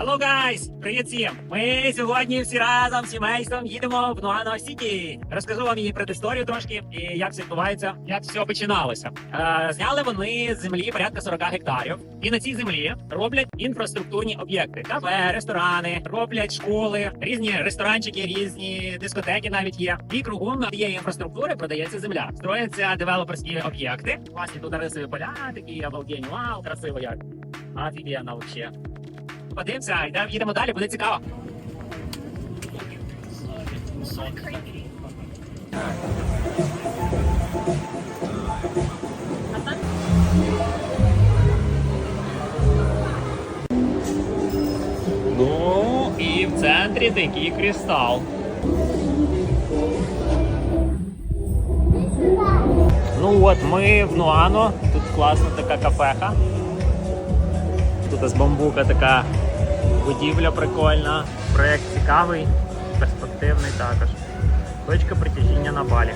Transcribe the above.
Hello, guys! Привіт всім! Ми сьогодні всі разом з сімейством їдемо в Нуано Сіті. Розкажу вам її предісторію трошки і як все відбувається, як все починалося. Е, зняли вони з землі порядка 40 гектарів, і на цій землі роблять інфраструктурні об'єкти: кафе, ресторани, роблять школи, різні ресторанчики, різні дискотеки навіть є. І кругом цієї інфраструктури продається земля. Строяться девелоперські об'єкти. Власні тут рисові поля, такі обалденні. Вау, красиво як. Офігенно вообще. Подивимося, йдемо, їдемо далі, буде цікаво. Ну і в центрі такий кристал. Ну от ми в Нуано. Тут класна така кафеха. Тут з бамбука така будівля прикольна. Проєкт цікавий, перспективний також. Точка притяжіння на балі.